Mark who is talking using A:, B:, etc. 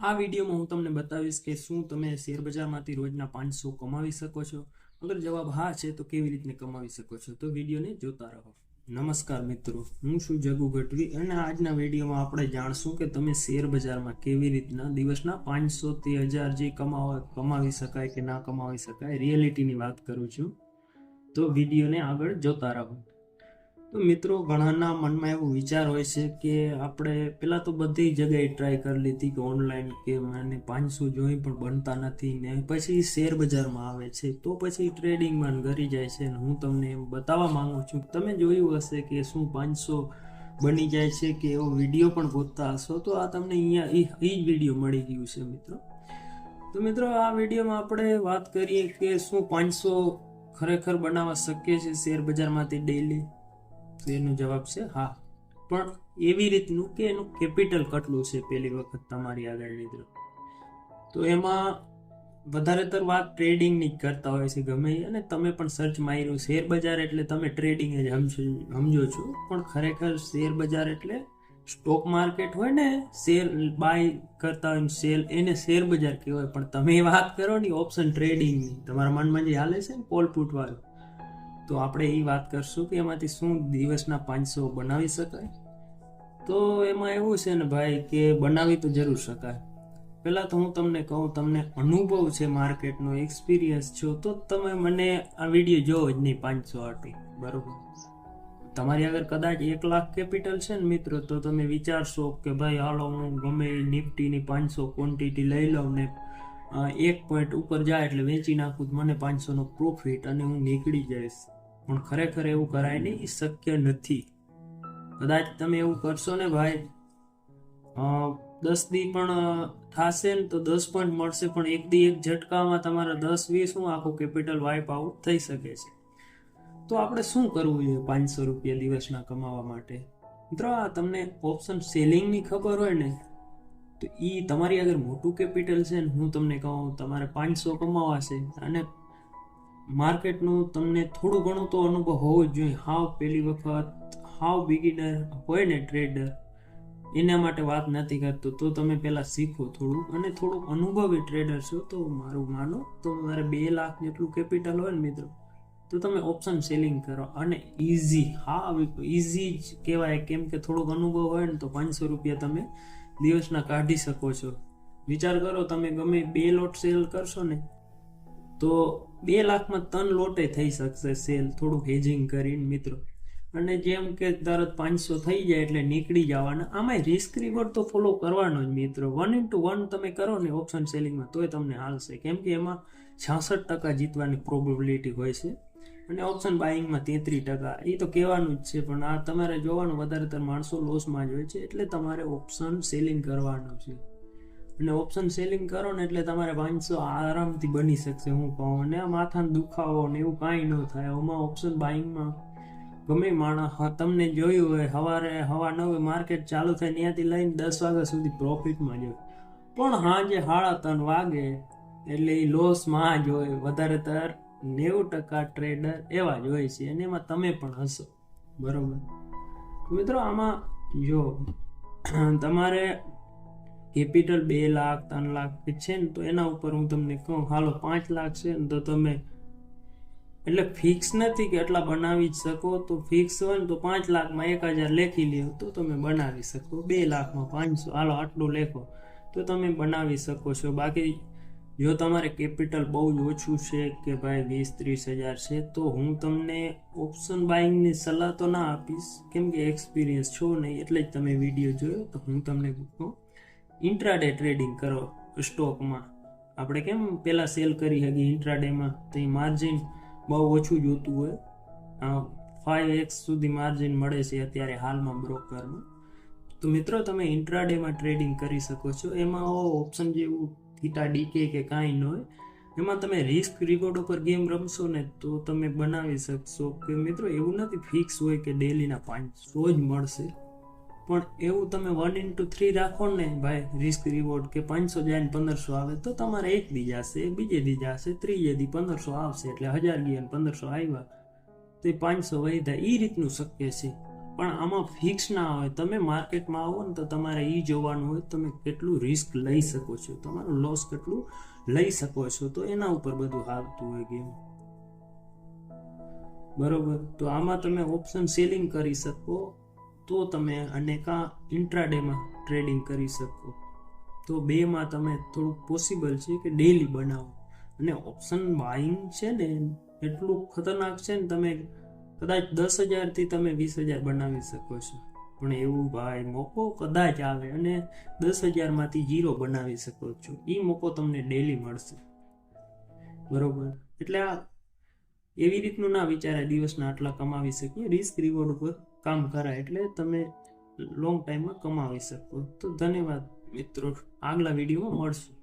A: આ વિડીયોમાં હું તમને બતાવીશ કે શું તમે શેર બજારમાંથી રોજના પાંચસો કમાવી શકો છો. અગર જવાબ હા છે, તો કેવી રીતને કમાવી શકો છો? તો વિડીયોને જોતા રહો. નમસ્કાર મિત્રો, હું છું જગુ ગઢવી અને આજના વિડીયોમાં આપણે જાણશું કે તમે શેર બજારમાં કેવી રીતના દિવસના પાંચસો થી હજાર જે કમાવા, કમાવી શકાય કે ના કમાવી શકાય રિયાલિટીની વાત કરું છું. તો વિડીયોને આગળ જોતા રહો. તો મિત્રો, ઘણાના મનમાં એવો વિચાર હોય છે કે આપણે પહેલાં તો બધી જગ્યાએ ટ્રાય કરી લીધી કે ઓનલાઈન કે મને પાંચસો જોઈ પણ બનતા નથી ને પછી શેર બજારમાં આવે છે, તો પછી ટ્રેડિંગમાં ઘરી જાય છે હું તમને એમ બતાવવા માંગુ છું. તમે જોયું હશે કે શું પાંચસો બની જાય છે કે એવો વીડિયો પણ ગોતતા હશો? તો આ તમને અહીંયા એ જ વીડિયો મળી ગયું છે મિત્રો. તો મિત્રો, આ વિડીયોમાં આપણે વાત કરીએ કે શું પાંચસો ખરેખર બનાવવા શક્ય છે શેર બજારમાંથી ડેઈલી તો એનો જવાબ છે હા. પણ એવી રીતનું કે એનું કેપિટલ કેટલું છે પહેલી વખત તમારી આગળ મિત્રો તો એમાં વધારેતર વાત ટ્રેડિંગની જ કરતા હોય છે ગમે અને તમે પણ સર્ચ માર્યું શેર બજાર એટલે તમે ટ્રેડિંગ જ સમજો છો. પણ ખરેખર શેર બજાર એટલે સ્ટોક માર્કેટ હોય ને શેર બાય કરતા હોય સેલ એને શેર બજાર કહેવાય. પણ તમે વાત કરો ને ઓપ્શન ટ્રેડિંગની તમારા મનમાં જે હાલે છે ને પોલ પુટ વાળું. તો આપણે એ વાત કરશું કે એમાંથી શું દિવસના પાંચસો બનાવી શકાય? તો એમાં એવું છે ને ભાઈ કે બનાવી તો જરૂર શકાય. પહેલાં તો હું તમને કહું, તમને અનુભવ છે માર્કેટનો એક્સપિરિયન્સ છો તો તમે મને આ વીડિયો જોવો જ નહીં, પાંચસો આટી બરોબર? તમારી આગળ કદાચ એક લાખ કેપિટલ છે ને મિત્રો, તો તમે વિચારશો કે ભાઈ હાલો, હું ગમે નિફ્ટીની પાંચસો ક્વોન્ટિટી લઈ લઉં ને એક પોઈન્ટ ઉપર જાય એટલે વેચી નાખું મને પાંચસોનો પ્રોફિટ અને હું નીકળી જઈશ. પણ ખરેખર એવું કરાય નહીં, એ શક્ય નથી. કદાચ તમે એવું કરશો ને ભાઈ દસ દી પણ થશે ને તો દસ પણ મળશે, પણ એક દી એક ઝટકામાં તમારા દસ, વીસ હું આખું કેપિટલ વાઇપ આઉટ થઈ શકે છે. તો આપણે શું કરવું જોઈએ પાંચસો રૂપિયા દિવસના કમાવા માટે? મિત્રો, આ તમને ઓપ્શન સેલિંગની ખબર હોય ને, તો એ તમારી આગળ મોટું કેપિટલ છે ને હું તમને કહું, તમારે પાંચસો કમાવાશે અને માર્કેટનું તમને થોડું ઘણું તો અનુભવ હોવો જ જોઈએ. હાવ પહેલી વખત, હાવ બિગિનર હોય ને ટ્રેડર એના માટે વાત નથી કરતો. તો તમે પહેલાં શીખો થોડું અને થોડું અનુભવી ટ્રેડર છો તો મારું માનો, તો મારે બે લાખ જેટલું કેપિટલ હોય ને મિત્રો, તો તમે ઓપ્શન સેલિંગ કરો. અને ઇઝી હા ઇઝી જ કહેવાય. કેમ કે થોડોક અનુભવ હોય ને તો પાંચસો રૂપિયા તમે દિવસના કાઢી શકો છો. વિચાર કરો, તમે ગમે બે લોટ સેલ કરશો ને, તો બે લાખમાં ત્રણ લોટે થઈ શકશે સેલ, થોડુંક હેજિંગ કરીને મિત્રો. અને જેમ કે તરત પાંચસો થઈ જાય એટલે નીકળી જવાના. આમાં રિસ્ક રિવોર્ડ તો ફોલો કરવાનો જ મિત્રો. વન ઇન્ટુ વન તમે કરો ને ઓપ્શન સેલિંગમાં તોય તમને હાલશે. કેમ કે એમાં છાસઠ ટકા જીતવાની પ્રોબેબિલિટી હોય છે. અને ઓપ્શન બાઇંગમાં તેત્રીસ ટકા. એ તો કહેવાનું જ છે, પણ આ તમારે જોવાનું વધારેતર માણસો લોસમાં જ હોય છે, એટલે તમારે ઓપ્શન સેલિંગ કરવાનું છે. અને ઓપ્શન સેલિંગ કરો ને એટલે તમારે પાંચસો આરામથી બની શકશે, હું કહું. અને આ માથાનો દુખાવો ને એવું કાંઈ ન થાય. આમાં ઓપ્શન બાઇંગમાં ગમે માણસ તમને જોયું હોય સવારે હવા નવે માર્કેટ ચાલુ થાય, ત્યાંથી લઈને દસ વાગ્યા સુધી પ્રોફિટમાં જ પણ સાંજે સાડા ત્રણ વાગે, એટલે એ લોસમાં જ હોય. વધારેતર નેવું ટકા ટ્રેડર એવા જ હોય છે, અને એમાં તમે પણ હશો. બરોબર? મિત્રો, આમાં જો, તમારે કેપિટલ બે લાખ, ત્રણ લાખ છે ને, તો એના ઉપર હું તમને કહું, હાલો પાંચ લાખ છે ને, તો તમે એટલે ફિક્સ નથી કે એટલા બનાવી જ શકો, તો ફિક્સ હોય ને, તો પાંચ લાખમાં એક હજાર લેખી લ્યો, તો તમે બનાવી શકો. બે લાખમાં પાંચસો, હાલો આટલું લેખો, તો તમે બનાવી શકો છો. બાકી જો તમારે કેપિટલ બહુ જ ઓછું છે કે ભાઈ વીસ, ત્રીસ હજાર છે, તો હું તમને ઓપ્શન બાઇંગની સલાહ તો ના આપીશ. કેમ કે એક્સપિરિયન્સ છો નહીં, એટલે જ તમે વીડિયો જોયો, તો હું તમને કહું. ઇન્ટ્રાડે ટ્રેડિંગ કરો સ્ટોકમાં આપણે કેમ પહેલાં સેલ કરી હતી ઇન્ટ્રાડેમાં તો એ માર્જિન બહુ ઓછું જોતું હોય. ફાઈવ એક્સ સુધી માર્જિન મળે છે અત્યારે હાલમાં બ્રોકરમાં. તો મિત્રો, તમે ઇન્ટ્રાડેમાં ટ્રેડિંગ કરી શકો છો. એમાં ઓપ્શન જેવું થીટા ડીકે કે કાંઈ ન હોય. એમાં તમે રિસ્ક રિવોર્ડ ઉપર ગેમ રમશો ને તો તમે બનાવી શકશો. કે મિત્રો, એવું નથી ફિક્સ હોય કે ડેલીના પાંચસો જ મળશે. પણ એવું તમે વન ઇન્ટુ થ્રી રાખો ને, ભાઈ રિસ્ક રિવોર્ડ કે પાંચસો જાય ને પંદરસો આવે, તો તમારે એક દી જશે બીજે દી જશે ત્રીજે દી પંદરસો આવશે, એટલે હજાર ગયા પંદરસો આવ્યા. તો એ પાંચસો વધ્યા એ રીતનું શક્ય છે. પણ આમાં ફિક્સ ના હોય, તમે માર્કેટમાં આવો ને તો તમારે એ જોવાનું હોય, તમે કેટલું રિસ્ક લઈ શકો છો, તમારું લોસ કેટલું લઈ શકો છો, તો એના ઉપર બધું હાલતું હોય ગેમ. બરોબર? તો આમાં તમે ઓપ્શન સેલિંગ કરી શકો તો તમે અને કાં ઇન્ટ્રાડેમાં ટ્રેડિંગ કરી શકો. તો બેમાં તમે થોડુંક પોસિબલ છે કે ડેલી બનાવો. અને ઓપ્શન બાઇંગ છે ને, એટલું ખતરનાક છે ને તમે કદાચ દસ હજારથી તમે વીસ હજાર બનાવી શકો છો. પણ એવું ભાઈ મોકો કદાચ આવે અને દસ હજારમાંથી જીરો બનાવી શકો છો. એ મોકો તમને ડેલી મળશે. બરોબર? એટલે આ એવી રીતનું ના વિચારે દિવસના આટલા કમાવી શકીએ. રિસ્ક રિવોર્ડ ઉપર કામ કરાય એટલે તમે લોંગ ટાઈમમાં કમાવી શકો. તો ધન્યવાદ મિત્રો. આગલા વિડીયોમાં મળશું.